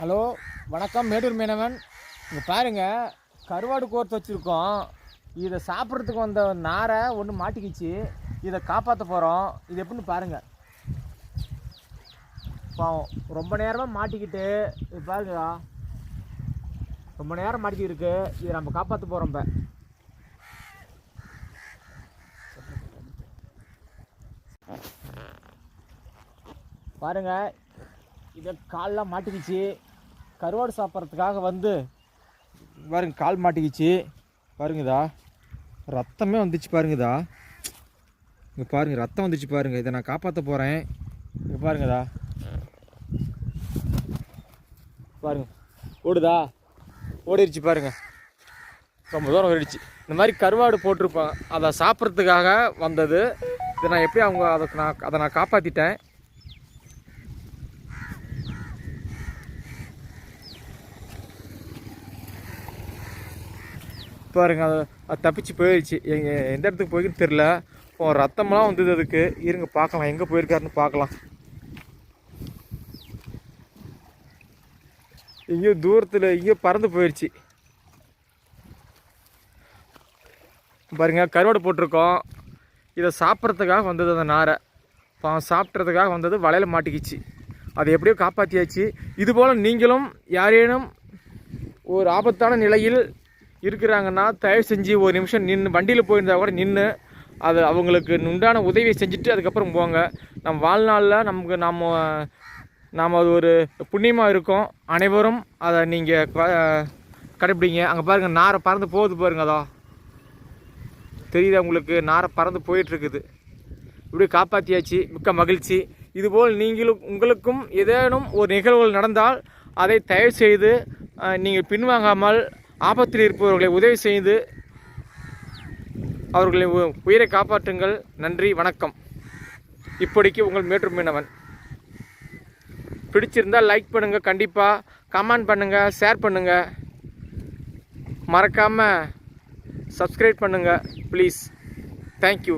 Hello வணக்கம். மேட்டூர் மீனவன். இங்கே பாருங்கள் கருவாடு கோர்த்து வச்சுருக்கோம். இதை சாப்பிட்றதுக்கு வந்த நாரை ஒன்று மாட்டிக்கிச்சு. இதை காப்பாற்ற போகிறோம் இது எப்படின்னு பாருங்கள் பாவம் ரொம்ப நேரமாக மாட்டிக்கிட்டு இது பாருங்களா ரொம்ப நேரம் மாட்டிக்கிட்டு இருக்கு. இதை நம்ம காப்பாற்ற போகிறோம் இப்போ. பாருங்கள் இதை கால்லாம் மாட்டிக்கிச்சு. கருவாடு சாப்பிட்றதுக்காக வந்து பாருங்க கால் மாட்டிக்கிச்சு. பாருங்கதா. ரத்தமே வந்துச்சு பாருங்கதா. இங்கே பாருங்க ரத்தம் வந்துச்சு பாருங்க. இதை நான் காப்பாற்ற போகிறேன் இங்கே பாருங்கதா. பாருங்க. ஓடுதா? ஓடிடுச்சு பாருங்க. ரொம்ப தூரம் ஓடிடுச்சு. இந்த மாதிரி கருவாடு போட்டிருப்பாங்க அதை சாப்பிட்றதுக்காக வந்தது. இதை நான் எப்படி அவங்க அதை நான் அதை நான் காப்பாற்றிட்டேன் பாருங்க அது அது தப்பிச்சு போயிடுச்சு. எங்கள் எந்த இடத்துக்கு போயிருக்குன்னு தெரில இப்போ ரத்தமெல்லாம் வந்தது அதுக்கு. இருங்க பார்க்கலாம். எங்கே போயிருக்காருன்னு பார்க்கலாம். எங்கேயோ தூரத்தில் எங்கேயோ பறந்து போயிடுச்சு. பாருங்க கருவாடு போட்டிருக்கோம். இதை சாப்பிட்றதுக்காக வந்தது அந்த நாரை. பாவம் சாப்பிட்றதுக்காக வந்தது வலையில் மாட்டிக்கிச்சு. அதை எப்படியோ காப்பாற்றியாச்சு இதுபோல் நீங்களும் யாரேனும் ஒரு ஆபத்தான நிலையில் இருக்கிறாங்கன்னா தயவு செஞ்சு ஒரு நிமிஷம் நின்று வண்டியில் போயிருந்தா கூட நின்று அது அவங்களுக்கு உண்டான உதவியை செஞ்சுட்டு அதுக்கப்புறம் போங்க. நம்ம வாழ்நாளில் நமக்கு நாம் நாம் அது ஒரு புண்ணியமாக இருக்கும். அனைவரும் அதை நீங்கள் கடைப்பிடிங்க. அங்கே பாருங்கள் நாரை பறந்து போகுது பாருங்க அதோ. தெரியுதா உங்களுக்கு? நாரை பறந்து போயிட்டுருக்குது. இப்படி காப்பாற்றியாச்சு மிக்க மகிழ்ச்சி. இதுபோல் நீங்களும் உங்களுக்கும் ஏதேனும் ஒரு நிகழ்வுகள் நடந்தால் அதை தயவு செய்து நீங்கள் பின்வாங்காமல் ஆபத்தில் இருப்பவர்களை உதவி செய்து அவர்களின் உ- உயிரை காப்பாற்றுங்கள். நன்றி வணக்கம். இப்படிக்கு உங்கள் மேற்று மீனவன். பிடிச்சிருந்தால் லைக் பண்ணுங்கள் கண்டிப்பாக கமெண்ட் பண்ணுங்கள் ஷேர் பண்ணுங்கள் மறக்காமல் சப்ஸ்கிரைப் பண்ணுங்கள் ப்ளீஸ் தேங்க்யூ